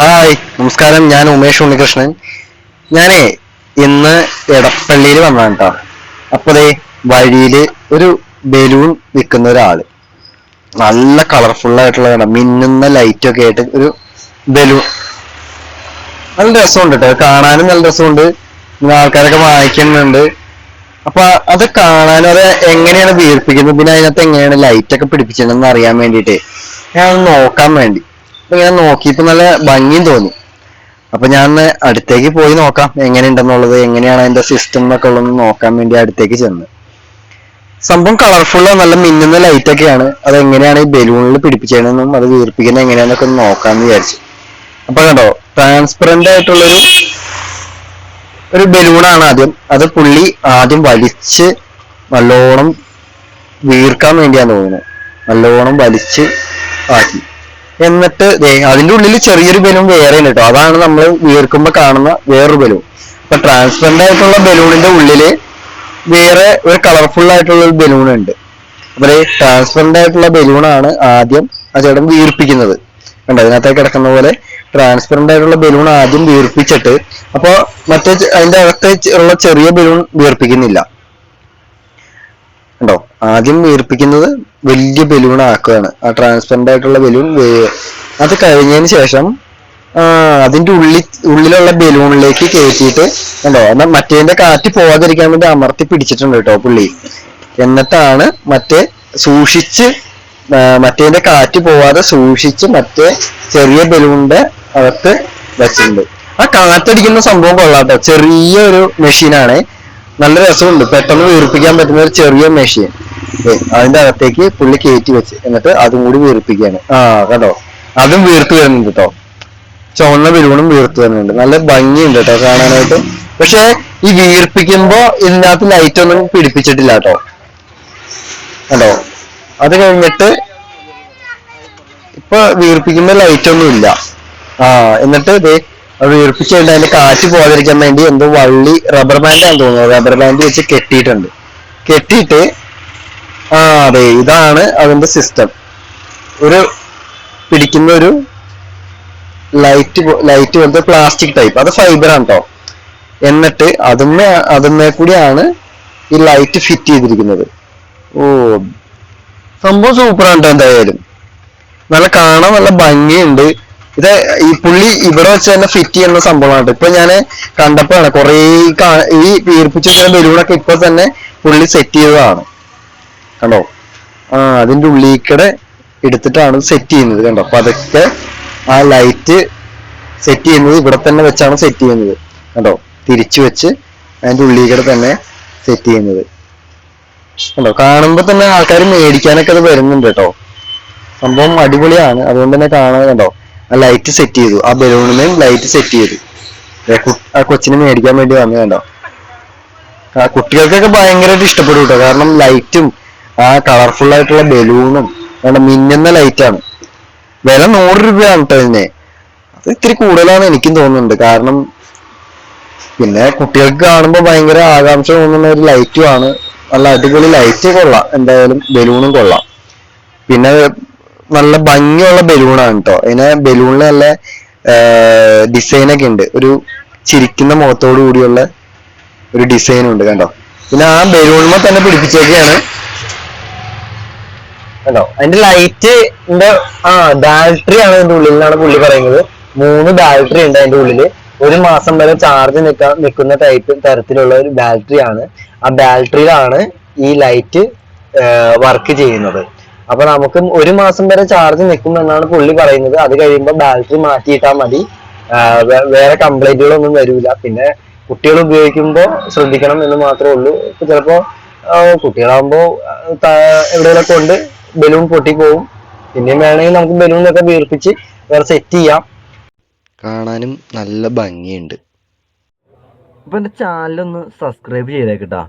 Hi നമസ്കാരം. ഞാൻ ഉമേഷ് ഉണ്ണികൃഷ്ണൻ. ഞാനേ ഇന്ന് എടപ്പള്ളിയിൽ വന്നതാണ് കേട്ടോ അപ്പൊ ദേ വഴിയിൽ ഒരു ബലൂൺ വിൽക്കുന്ന ഒരാൾ. നല്ല കളർഫുൾ ആയിട്ടുള്ള മിന്നുന്ന ലൈറ്റൊക്കെ ആയിട്ട് ഒരു ബലൂൺ. നല്ല രസമുണ്ട് കേട്ടോ കാണാനും നല്ല രസമുണ്ട്. ആൾക്കാരൊക്കെ വാങ്ങിക്കുന്നുണ്ട്. അപ്പൊ അത് കാണാനും അത് എങ്ങനെയാണ് വീർപ്പിക്കുന്നത്? പിന്നെ അതിനകത്ത് എങ്ങനെയാണ് ലൈറ്റ് ഒക്കെ പിടിപ്പിച്ചിട്ടുണ്ടെന്ന് അറിയാൻ വേണ്ടിയിട്ട്. ഞാൻ നോക്കാൻ വേണ്ടി. ഞാൻ നോക്കിയപ്പോ നല്ല ഭംഗിയും തോന്നി. അപ്പൊ ഞാൻ അടുത്തേക്ക് പോയി നോക്കാം എങ്ങനെയുണ്ടെന്നുള്ളത് എങ്ങനെയാണ് അതിന്റെ സിസ്റ്റം എന്നൊക്കെ ഉള്ളത് നോക്കാൻ വേണ്ടി അടുത്തേക്ക് ചെന്ന്. സംഭവം കളർഫുള്ള നല്ല മിന്നുന്ന ലൈറ്റ് ഒക്കെയാണ്. അത് എങ്ങനെയാണ് ഈ ബലൂണിൽ പിടിപ്പിച്ചതെന്നും അത് വീർപ്പിക്കുന്നത് എങ്ങനെയാണെന്നൊക്കെ ഒന്ന് നോക്കാന്ന് വിചാരിച്ചു. അപ്പൊ കണ്ടോ ട്രാൻസ്പെറന്റ് ആയിട്ടുള്ളൊരു ഒരു ബലൂണാണ് ആദ്യം. അത് പുള്ളി ആദ്യം വലിച്ച് നല്ലോണം വീർക്കാൻ വേണ്ടിയാണ് തോന്നുന്നത്. നല്ലോണം വലിച്ച് ആക്കി. എന്നിട്ട് അതിന്റെ ഉള്ളിൽ ചെറിയൊരു ബലൂൺ വേറെ ഉണ്ട് കേട്ടോ അതാണ് നമ്മൾ വീർക്കുമ്പോ കാണുന്ന വേറൊരു ബലൂൺ. അപ്പൊ ട്രാൻസ്പെറന്റ് ആയിട്ടുള്ള ബലൂണിന്റെ ഉള്ളിൽ വേറെ ഒരു കളർഫുൾ ആയിട്ടുള്ള ഒരു ബലൂൺ ഉണ്ട്. അപ്പൊ ട്രാൻസ്പെറന്റ് ആയിട്ടുള്ള ബലൂണാണ് ആദ്യം ആ ചേട്ടൻ വീർപ്പിക്കുന്നത്. കണ്ടോ? അതിനകത്തേക്ക് കിടക്കുന്ന പോലെ ട്രാൻസ്പെറന്റ് ആയിട്ടുള്ള ബലൂൺ ആദ്യം വീർപ്പിച്ചിട്ട് അപ്പൊ മറ്റേ അതിന്റെ അകത്തെ ഉള്ള ചെറിയ ബലൂൺ വീർപ്പിക്കുന്നില്ല. കണ്ടോ ആദ്യം വീർപ്പിക്കുന്നത് വലിയ ബലൂൺ ആക്കുകയാണ്. ആ ട്രാൻസ്പെറന്റ് ആയിട്ടുള്ള ബലൂൺ അത് കഴിഞ്ഞതിന് ശേഷം അതിന്റെ ഉള്ളി ഉള്ളിലുള്ള ബലൂണിലേക്ക് കയറ്റിയിട്ട് കണ്ടോ എന്നാൽ മറ്റേതിന്റെ കാറ്റ് പോകാതിരിക്കാൻ വേണ്ടി അമർത്തി പിടിച്ചിട്ടുണ്ട് കേട്ടോ പുള്ളി. എന്നിട്ടാണ് മറ്റേ സൂക്ഷിച്ച് മറ്റേതിന്റെ കാറ്റ് പോവാതെ സൂക്ഷിച്ച് മറ്റേ ചെറിയ ബലൂണിന്റെ അകത്ത് വെച്ചിട്ടുണ്ട്. ആ കാറ്റടിക്കുന്ന സംഭവം കൊള്ളാട്ടോ ചെറിയ ഒരു മെഷീനാണ് നല്ല രസമുണ്ട്. പെട്ടെന്ന് വീർപ്പിക്കാൻ പറ്റുന്ന ഒരു ചെറിയ മെഷീൻ അതിന്റെ അകത്തേക്ക് പുള്ളി കയറ്റി വെച്ച് എന്നിട്ട് അതും കൂടി വീർപ്പിക്കുകയാണ്. ആ കേട്ടോ അതും വീർത്ത് വരുന്നുണ്ട് കേട്ടോ ചുവന്ന ബലൂണും വീർത്ത് വരുന്നുണ്ട്. നല്ല ഭംഗിയുണ്ട് കേട്ടോ കാണാനായിട്ട്. പക്ഷെ ഈ വീർപ്പിക്കുമ്പോ ഇതിനകത്ത് ലൈറ്റ് ഒന്നും പിടിപ്പിച്ചിട്ടില്ല കേട്ടോ കേട്ടോ അത് കഴിഞ്ഞിട്ട് ഇപ്പൊ വീർപ്പിക്കുമ്പോ ലൈറ്റ് ഒന്നും ഇല്ല ആ എന്നിട്ട് ദേ അത് വീർപ്പിച്ച് കഴിഞ്ഞാൽ അതിന്റെ കാറ്റ് പോകാതിരിക്കാൻ വേണ്ടി എന്തോ വള്ളി റബ്ബർ ബാൻഡ് ആണെന്ന് തോന്നുന്നു. റബ്ബർ ബാൻഡ് വെച്ച് കെട്ടിയിട്ടുണ്ട്. കെട്ടിയിട്ട് ആ അതെ ഇതാണ് അതിന്റെ സിസ്റ്റം ഒരു പിടിക്കുന്ന ഒരു ലൈറ്റ് ലൈറ്റ് പോലത്തെ പ്ലാസ്റ്റിക് ടൈപ്പ് അത് ഫൈബർ ആണ് കേട്ടോ എന്നിട്ട് അതുമ്മേ അതുമ്മേ കൂടിയാണ് ഈ ലൈറ്റ് ഫിറ്റ് ചെയ്തിരിക്കുന്നത്. ഓ സംഭവം സൂപ്പറാണ് കേട്ടോ എന്തായാലും. നല്ല കാണാൻ നല്ല ഭംഗിയുണ്ട്. ഇത് ഈ പുള്ളി ഇവിടെ വെച്ച് തന്നെ ഫിറ്റ് ചെയ്യുന്ന സംഭവമാണ് ഇപ്പൊ ഞാൻ കണ്ടപ്പോഴാണ് കുറേ ഈ വീർപ്പിച്ചിട്ടുള്ള ബലൂണൊക്കെ ഇപ്പൊ തന്നെ പുള്ളി സെറ്റ് ചെയ്തതാണ്. കണ്ടോ? ആ അതിന്റെ ഉള്ളിക്കടെ എടുത്തിട്ടാണ് സെറ്റ് ചെയ്യുന്നത് കണ്ടോ? അപ്പൊ അതൊക്കെ ആ ലൈറ്റ് സെറ്റ് ചെയ്യുന്നത് ഇവിടെ തന്നെ വെച്ചാണ് സെറ്റ് ചെയ്യുന്നത്. കണ്ടോ? തിരിച്ചു വെച്ച് അതിന്റെ ഉള്ളിക്കടെ തന്നെ സെറ്റ് ചെയ്യുന്നത്. കണ്ടോ? കാണുമ്പോ തന്നെ ആൾക്കാർ മേടിക്കാനൊക്കെ അത് വരുന്നുണ്ട് കേട്ടോ. സംഭവം അടിപൊളിയാണ്. അതുകൊണ്ട് തന്നെ കാണാൻ കണ്ടോ? ലൈറ്റ് സെറ്റ് ചെയ്തു. ആ ബലൂണിനെയും ലൈറ്റ് സെറ്റ് ചെയ്തു. ആ കൊച്ചിനെ മേടിക്കാൻ വേണ്ടി വന്നു കണ്ടോ ആ കുട്ടികൾക്കൊക്കെ ഭയങ്കരമായിട്ട് ഇഷ്ടപ്പെടും കേട്ടോ കാരണം ലൈറ്റും ആ കളർഫുൾ ആയിട്ടുള്ള ബലൂണും കണ്ടോ മിന്നുന്ന ലൈറ്റാണ് വില നൂറ് രൂപയാണ് കേട്ടോ ഇതിന്. അത് ഇത്തിരി കൂടുതലാണ് എനിക്കും തോന്നുന്നുണ്ട്. കാരണം പിന്നെ കുട്ടികൾക്ക് കാണുമ്പോൾ ഭയങ്കര ആകാംക്ഷ തോന്നുന്ന ഒരു ലൈറ്റും ആണ്. നല്ല അടിപൊളി ലൈറ്റ് കൊള്ളാം. എന്തായാലും ബലൂണും കൊള്ളാം. പിന്നെ നല്ല ഭംഗിയുള്ള ബലൂണാണ് കേട്ടോ അതിന് ബലൂണിൽ നല്ല ഡിസൈൻ ഒക്കെ ഉണ്ട്. ഒരു ചിരിക്കുന്ന മുഖത്തോടു കൂടിയുള്ള ഒരു ഡിസൈൻ ഉണ്ട് കണ്ടോ? പിന്നെ ആ ബലൂണിമ തന്നെ പിടിപ്പിച്ചേക്കാണ്. കണ്ടോ? അതിന്റെ ലൈറ്റ് ആ ബാറ്ററി ആണ് അതിന്റെ ഉള്ളിൽ എന്നാണ് പുള്ളി പറയുന്നത്. മൂന്ന് ബാറ്ററി ഉണ്ട് അതിന്റെ ഉള്ളിൽ. ഒരു മാസം വരെ ചാർജ് നിൽക്കാൻ നിൽക്കുന്ന ടൈപ്പ് തരത്തിലുള്ള ഒരു ബാറ്ററി ആണ്. ആ ബാറ്ററിയിലാണ് ഈ ലൈറ്റ് വർക്ക് ചെയ്യുന്നത്. അപ്പൊ നമുക്ക് ഒരു മാസം വരെ ചാർജ് നിൽക്കും എന്നാണ് പുള്ളി പറയുന്നത്. അത് കഴിയുമ്പോൾ ബാറ്ററി മാറ്റിയിട്ടാൽ മതി. വേറെ കംപ്ലൈന്റുകളൊന്നും വരില്ല പിന്നെ കുട്ടികൾ ഉപയോഗിക്കുമ്പോൾ ശ്രദ്ധിക്കണം എന്ന് മാത്രമേ ഉള്ളൂ. ഇപ്പൊ ചിലപ്പോ കുട്ടികളാകുമ്പോ എവിടെയെങ്കിലും കൊണ്ട് ബലൂൺ പൊട്ടിപ്പോവും പിന്നെയും വേണമെങ്കിൽ നമുക്ക് ബലൂണൊക്കെ വീർപ്പിച്ച് വേറെ സെറ്റ് ചെയ്യാം. കാണാനും നല്ല ഭംഗിയുണ്ട്. അപ്പൊ എന്റെ ചാനലൊന്ന് സബ്സ്ക്രൈബ് ചെയ്തേക്കട്ടാ